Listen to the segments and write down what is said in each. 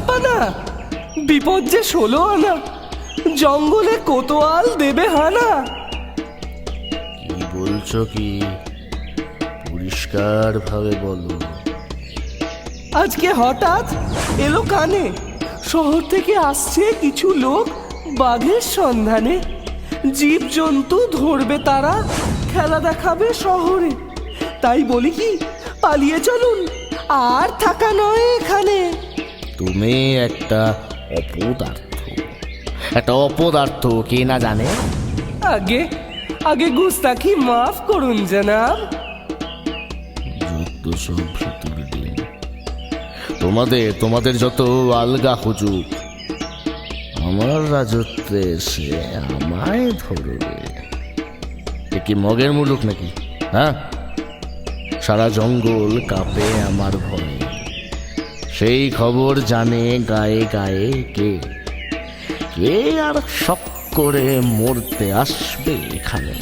জাহাপানা বিপদ যে ষোলো আনা জঙ্গলে কোতোয়াল দেবে হানা। কি বলছো কি? পরিষ্কার ভাবে বলো। আজকে হঠাৎ এলো কানে শহর থেকে আসছে কিছু লোক বাঘের সন্ধানে। জীব জন্তু ধরবে তারা খেলা দেখাবে শহরে। তাই বলি কি পালিয়ে চলুন আর থাকা নয় এখানে। তুমি একটা অপদার্থ। একটা অপদার্থ কে না জানে? আগে আগে গুস্তাখি মাফ করুন জনাব। যত সব দিন তোমাদের তোমাদের যত আলগা হুজুক আমার রাজত্বে এসে আমায় ধরবে। এ কি মগের মুলুক নাকি হ্যাঁ? সারা জঙ্গল কাঁপে আমার ভয়ে। সেই খবর জানে গায়ে গায়ে কে? কে আর শখ করে মরতে আসবে এখানে?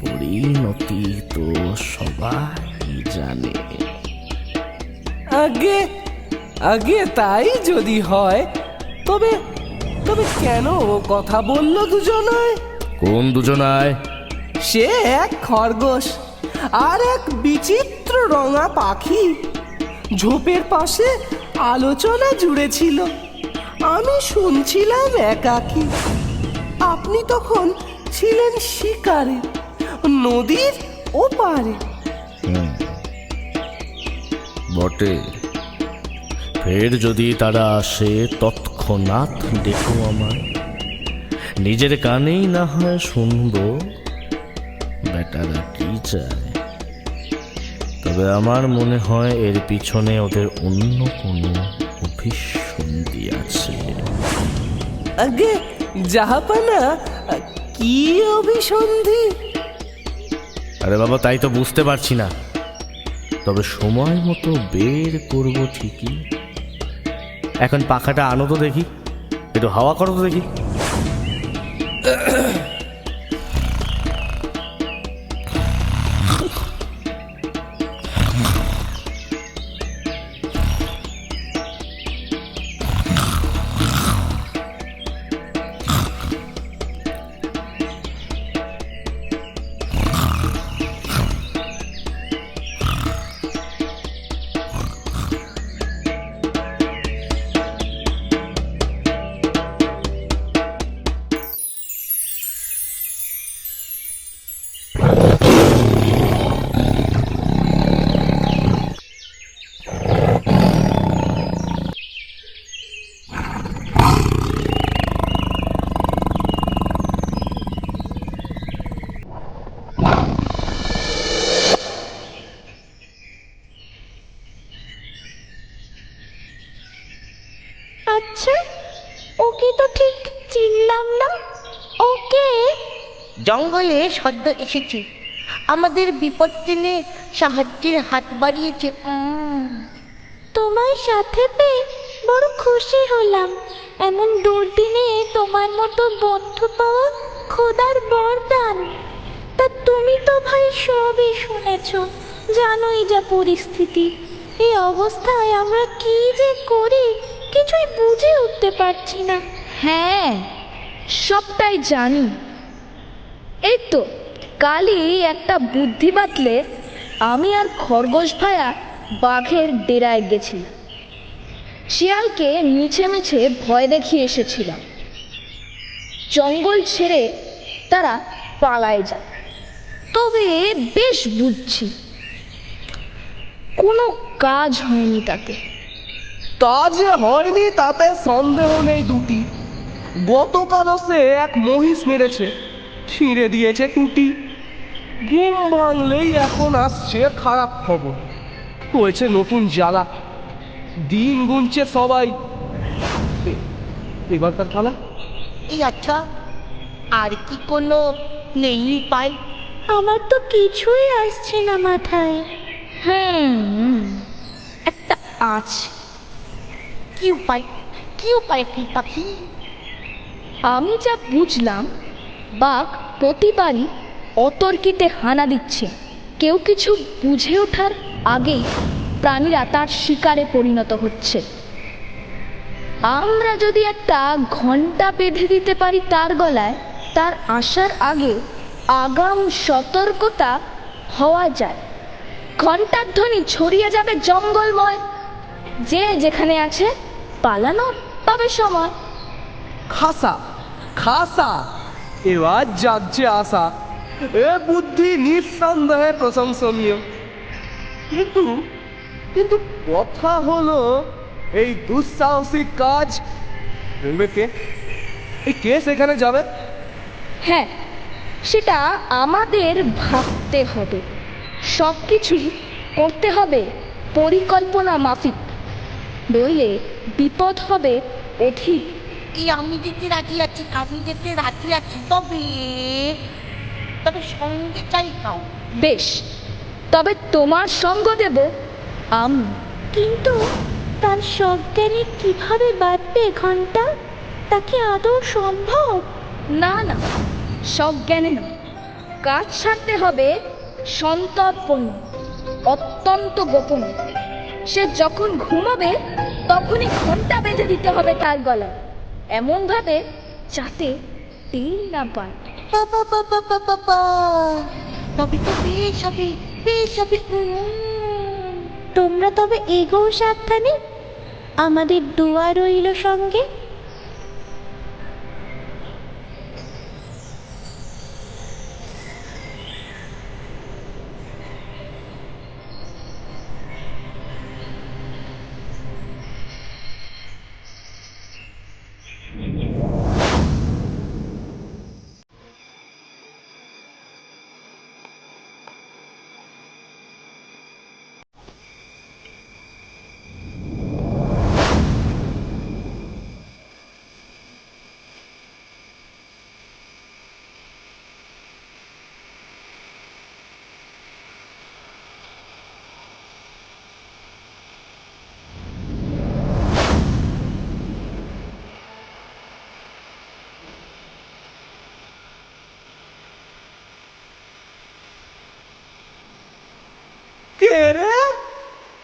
পরিণতি তো সবাই জানে। আগে আগে তাই যদি হয় তবে তবে কেন ও কথা বলল দুজনায়? কোন দুজনায়? সে এক খরগোশ আর এক বিচিত্র রঙা পাখি। ঝোপের পাশে আলোচনা জুড়েছিল। আমি শুনছিলাম একাকি। আপনি তখন ছিলেন শিকারে, নদীর ওপারে। বটে। ফের যদি তারা আসে, তৎক্ষণাৎ দেখো আমায়। নিজের কানেই না হয় শুনব। বেটারা কি চায়? তবে আমার মনে হয় এর পিছনে ওদের অন্য কোনো অভিসন্ধি আছে। আগে জাহাপানা কি অভিসন্ধি? আরে বাবা তাই তো বুঝতে পারছি না। তবে সময় মতো বের করব ঠিকই। এখন পাখাটা আনো তো দেখি। একটু হাওয়া করো তো দেখি। জঙ্গলে সদ্য এসেছি। আমাদের বিপদ দিনে সাহায্যের হাত বাড়িয়েছে। উম, তোমার সাথে পেয়ে বড় খুশি হলাম। এমন দুর্দিনে তোমার মতো বন্ধু পাওয়া খোদার বরদান। তা তুমি তো ভাই সবই শুনেছ জানোই যা পরিস্থিতি। এই অবস্থায় আমরা কি যে করি কিছুই বুঝে উঠতে পারছি না। হ্যাঁ সবটাই জানি। এই তো, কালই একটা বুদ্ধি বাতলে আমি আর খরগোশ ভায়া বাঘের ডেরায় গেছিলাম। শিয়ালকে মিছে মিছে ভয় দেখিয়ে এসেছিলাম। জঙ্গল ছেড়ে তারা পালায় যায়। তবে বেশ বুঝছি, কোনো কাজ হয়নি তাতে। যে হয়নি তাতে সন্দেহ নেই দুটি। গতকালও সে এক মহিষ মেরেছে। ছিঁড়ে দিয়েছে টুটি ঘুম ভাঙলেই এখন আসছে খারাপ খবর। হয়েছে নতুন জ্বালা। দিন গুনছে সবাই। এবারকার খেলা? এই আচ্ছা আর কি কোনো নেই পাই আমার তো কিছুই আসছে না মাথায়। হুম একটা আছে কি উপায়? কি উপায় কি পাখি আমি যা বুঝলাম বাঘ প্রতিবারই অতর্কিতে হানা দিচ্ছে। কেউ কিছু বুঝে ওঠার আগেই প্রাণীরা তার শিকারে পরিণত হচ্ছে। আমরা যদি একটা ঘণ্টা বেঁধে দিতে পারি তার গলায়, তার আসার আগে আগাম সতর্কতা হওয়া যায়। ঘণ্টার ধ্বনি ছড়িয়ে যাবে জঙ্গলময়। যে যেখানে আছে পালানোর পাবে সময়। খাসা খাসা এবার যাচ্ছে আসা এ বুদ্ধি নিঃসন্দেহে প্রশংসনীয়। কিন্তু কিন্তু কথা হলো এই দুঃসাহসিক কাজ। করবে কে? এই কে সেখানে যাবে? হ্যাঁ সেটা আমাদের ভাবতে হবে। সব কিছু করতে হবে পরিকল্পনা মাফিক। নইলে বিপদ হবে অধিক। এই আমি যেতে রাজি আছি আমি যেতে রাজি আছি তবে তবে সঙ্গে চাই কাউ। বেশ তবে তোমার সঙ্গ দেব। আমি। কিন্তু তার সজ্ঞানে কীভাবে বাঁধবে ঘণ্টা? তা কি আদৌ সম্ভব? না না সজ্ঞানে না কাজ ছাড়তে হবে সন্তর্পণ অত্যন্ত গোপন। সে যখন ঘুমাবে তখনই ঘণ্টা বেঁধে দিতে হবে তার গলায়। এমনভাবে যাতে টের না পায়। বাবা বাবা বাবা বা তবে তো বেশ হবে বেশ হবে তোমরা তবে এগোও সাবধানে। আমাদের দোয়া রইল সঙ্গে। কে রে।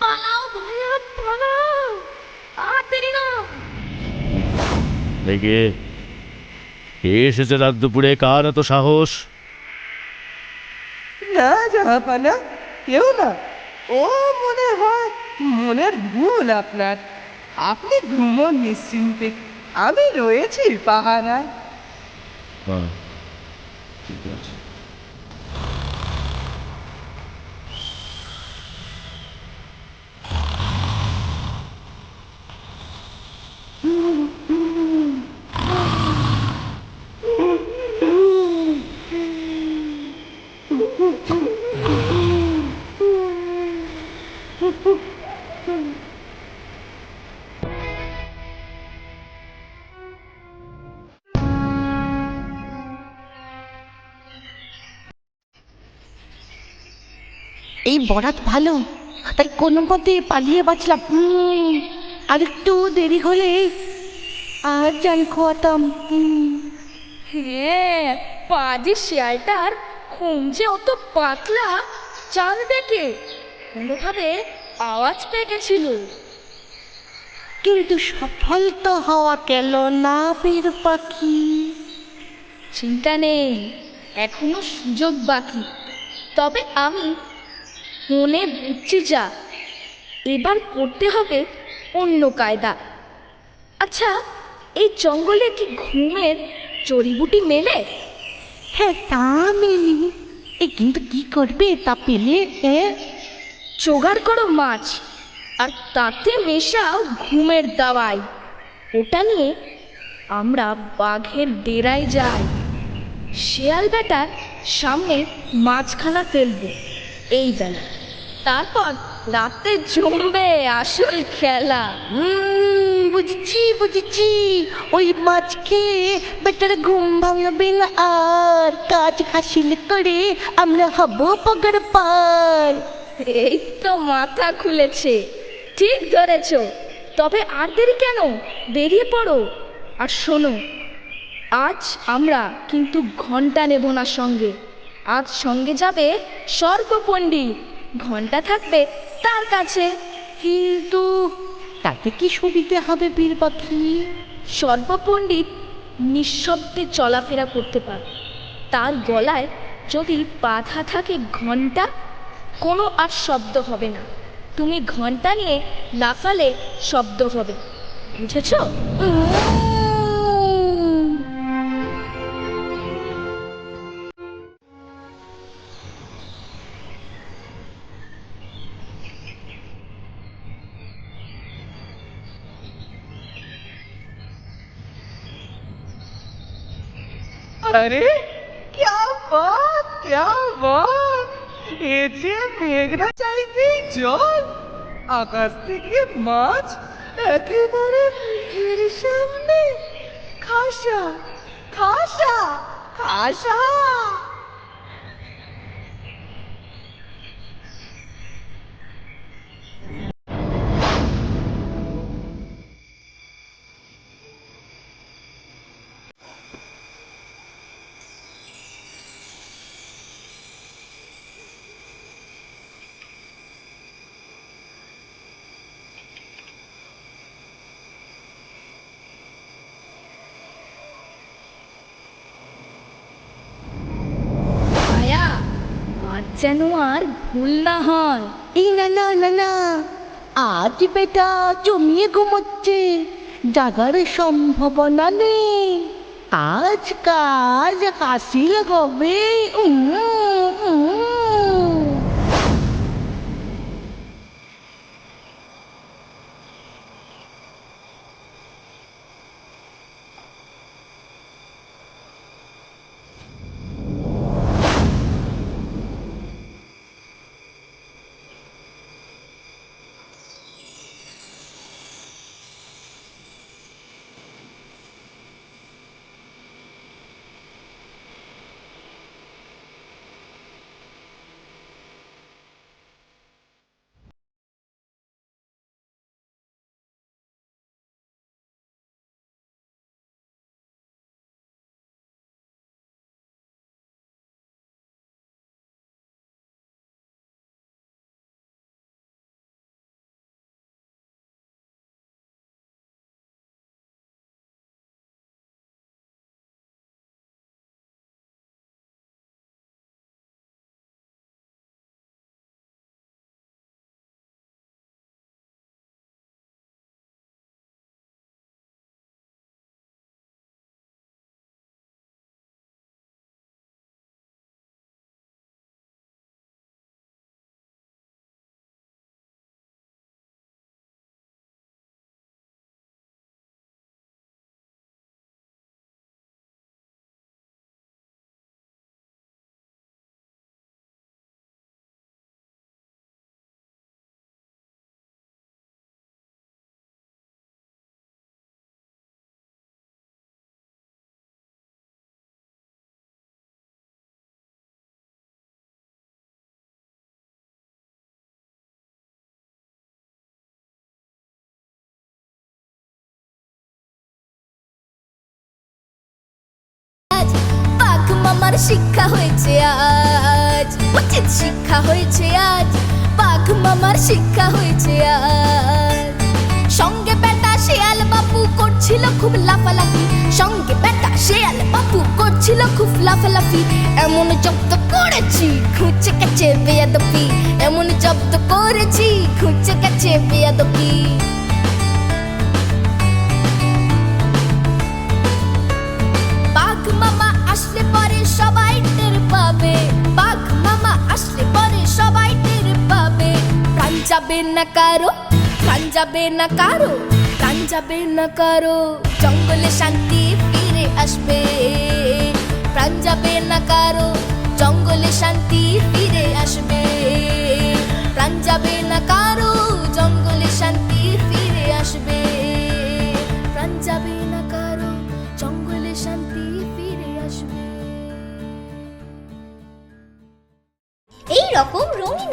পালাও ভাইয়া পালাও। আর দেরি না দেখে। কে এসেছে রাত দুপুরে? কার এত সাহস? না জাহাপানা কেউ না। ও মনে হয় মনের ভুল আপনার। আপনি ঘুমন নিশ্চিন্তে। আমি রয়েছি পাহারায়। এই বরাত ভালো তাই কোনো মতে পালিয়ে বাঁচলাম। আর একটু দেরি হলে আর জাল খোয়াতাম। হ্যাঁ পাজি শিয়ালটার ঘুম যে অত পাতলা চাল দেখে কোনোভাবে আওয়াজ পেয়ে গেছিল। কিন্তু সফল তো হওয়া গেল না বীর পাখি। চিন্তা নেই এখনও সুযোগ বাকি। তবে আমি মনে বুঝছি যা। এবার করতে হবে অন্য কায়দা। আচ্ছা এই জঙ্গলে কি ঘুমের জড়িবুটি মেলে? হ্যাঁ তা মেলি। এ কিন্তু কি করবে তা পেলে জোগাড় করো মাছ আর তাতে মেশাও ঘুমের দাওয়াই। ওটা নিয়ে আমরা বাঘের ডেরায় যাই। শেয়াল বেটার সামনে মাছখানা ফেলব। এই বেলা তারপর রাতে জমবে আসল খেলা। বুঝছি বুঝছি। ওই মাছ খেয়ে বেটার ঘুম ভাঙবে না আর। কাজ হাসিল করে আমরা হব পগর পার। এই তো মাথা খুলেছে। ঠিক ধরেছ। তবে আর দেরি কেন? বেরিয়ে পড়ো। আর শোনো আজ আমরা কিন্তু ঘণ্টা নেব না সঙ্গে। আজ সঙ্গে যাবে সর্বপণ্ডী ঘণ্টা থাকবে তার কাছে। কিন্তু তাতে কি সুবিধে হবে বীর পাখি সর্বপণ্ডিত নিঃশব্দে চলাফেরা করতে পারে। তার গলায় যদি বাধা থাকে ঘণ্টা কোনো আর শব্দ হবে না। তুমি ঘণ্টা নিয়ে লাফালে শব্দ হবে। বুঝেছ? আরে क्या बात क्या बात এ যে মেঘনা চাইতেই জল আকাশ থেকে মাছ একেবারে মুখের সামনে খাসা খাসা খাসা যেন আর ভুল না হয় এই না না না না আজ বেটা জমিয়ে ঘুমোচ্ছে, জাগার সম্ভাবনা নেই আজ কাজ হাসিল হবে উম। মামার শিক্ষা হয়েছে আজ, উচিত শিক্ষা হয়েছে আজ পাক মামার শিক্ষা হয়েছে আজ। সঙ্গে বেটা শেয়াল বাপু করছিল খুব লাফালাফি, সঙ্গে বেটা শেয়াল বাপু করছিল খুব লাফালাফি। এমন জব্দ করেছি খুঁজে গেছে বেয়াদপি এমন জব্দ করেছি খুঁজে গেছে বেয়াদপি যাবে না কারও প্রাণ যাবে না কারও প্রাণ যাবে না কারও জঙ্গলে শান্তি ফিরে আসবে প্রাণ যাবে না কারও জঙ্গলে শান্তি ফিরে আসবে প্রাণ যাবে না কারও